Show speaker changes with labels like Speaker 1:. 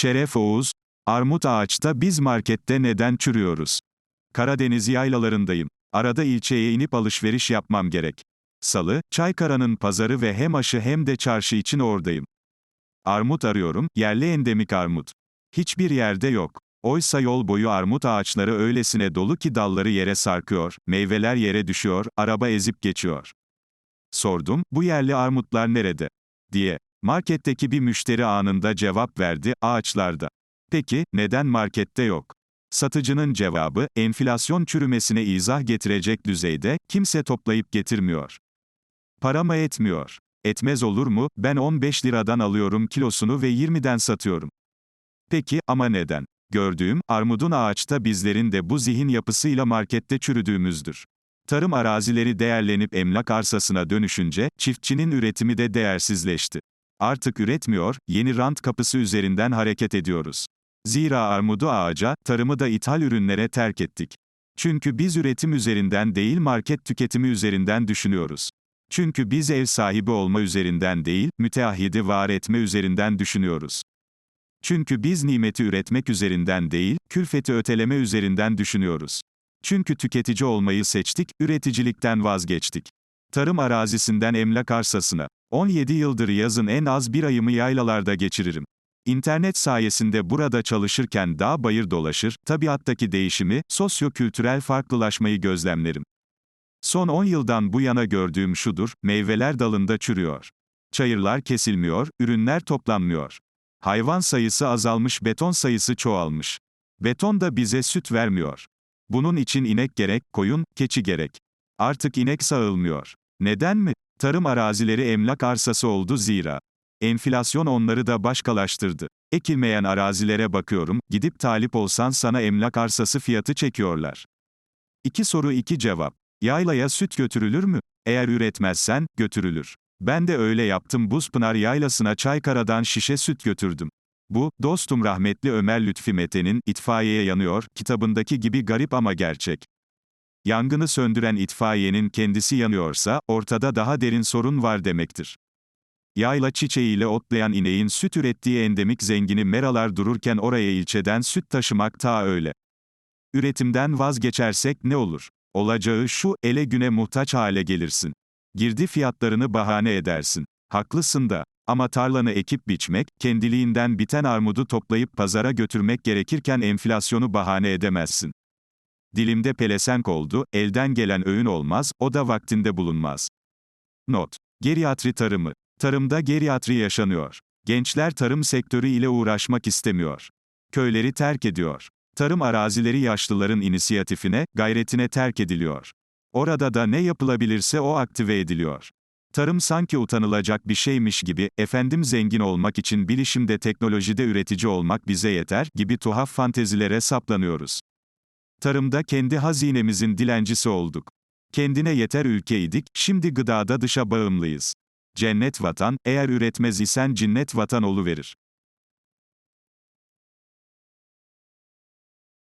Speaker 1: Şeref Oğuz, armut ağaçta biz markette neden çürüyoruz? Karadeniz yaylalarındayım. Arada ilçeye inip alışveriş yapmam gerek. Salı, Çaykara'nın pazarı ve hem aşı hem de çarşı için oradayım. Armut arıyorum, yerli endemik armut. Hiçbir yerde yok. Oysa yol boyu armut ağaçları öylesine dolu ki dalları yere sarkıyor, meyveler yere düşüyor, araba ezip geçiyor. Sordum, bu yerli armutlar nerede? diye. Marketteki bir müşteri anında cevap verdi, ağaçlarda. Peki, neden markette yok? Satıcının cevabı, enflasyon çürümesine izah getirecek düzeyde, kimse toplayıp getirmiyor. Para mı etmiyor? Etmez olur mu, ben 15 liradan alıyorum kilosunu ve 20'den satıyorum. Peki, ama neden? Gördüğüm, armudun ağaçta bizlerin de bu zihin yapısıyla markette çürüdüğümüzdür. Tarım arazileri değerlenip emlak arsasına dönüşünce, çiftçinin üretimi de değersizleşti. Artık üretmiyor, yeni rant kapısı üzerinden hareket ediyoruz. Zira armudu ağaca, tarımı da ithal ürünlere terk ettik. Çünkü biz üretim üzerinden değil market tüketimi üzerinden düşünüyoruz. Çünkü biz ev sahibi olma üzerinden değil, müteahhidi var etme üzerinden düşünüyoruz. Çünkü biz nimeti üretmek üzerinden değil, külfeti öteleme üzerinden düşünüyoruz. Çünkü tüketici olmayı seçtik, üreticilikten vazgeçtik. Tarım arazisinden emlak arsasına. 17 yıldır yazın en az bir ayımı yaylalarda geçiririm. İnternet sayesinde burada çalışırken dağ bayır dolaşır, tabiattaki değişimi, sosyo-kültürel farklılaşmayı gözlemlerim. Son 10 yıldan bu yana gördüğüm şudur, meyveler dalında çürüyor. Çayırlar kesilmiyor, ürünler toplanmıyor. Hayvan sayısı azalmış, beton sayısı çoğalmış. Beton da bize süt vermiyor. Bunun için inek gerek, koyun, keçi gerek. Artık inek sağılmıyor. Neden mi? Tarım arazileri emlak arsası oldu zira. Enflasyon onları da başkalaştırdı. Ekilmeyen arazilere bakıyorum, gidip talip olsan sana emlak arsası fiyatı çekiyorlar. İki soru iki cevap. Yaylaya süt götürülür mü? Eğer üretmezsen, götürülür. Ben de öyle yaptım Buzpınar Yaylası'na Çaykara'dan şişe süt götürdüm. Bu, dostum rahmetli Ömer Lütfi Mete'nin, İtfaiyeye Yanıyor, kitabındaki gibi garip ama gerçek. Yangını söndüren itfaiyenin kendisi yanıyorsa, ortada daha derin sorun var demektir. Yayla çiçeğiyle otlayan ineğin süt ürettiği endemik zengini meralar dururken oraya ilçeden süt taşımak ta öyle. Üretimden vazgeçersek ne olur? Olacağı şu, ele güne muhtaç hale gelirsin. Girdi fiyatlarını bahane edersin. Haklısın da. Ama tarlanı ekip biçmek, kendiliğinden biten armudu toplayıp pazara götürmek gerekirken enflasyonu bahane edemezsin. Dilimde pelesenk oldu, elden gelen öğün olmaz, o da vaktinde bulunmaz. Not. Geriatri tarımı. Tarımda geriatri yaşanıyor. Gençler tarım sektörü ile uğraşmak istemiyor. Köyleri terk ediyor. Tarım arazileri yaşlıların inisiyatifine, gayretine terk ediliyor. Orada da ne yapılabilirse o aktive ediliyor. Tarım sanki utanılacak bir şeymiş gibi, efendim zengin olmak için bilişimde teknolojide üretici olmak bize yeter, gibi tuhaf fantezilere saplanıyoruz. Tarımda kendi hazinemizin dilencisi olduk. Kendine yeter ülkeydik, şimdi gıdada dışa bağımlıyız. Cennet vatan, eğer üretmez isen cinnet vatan verir.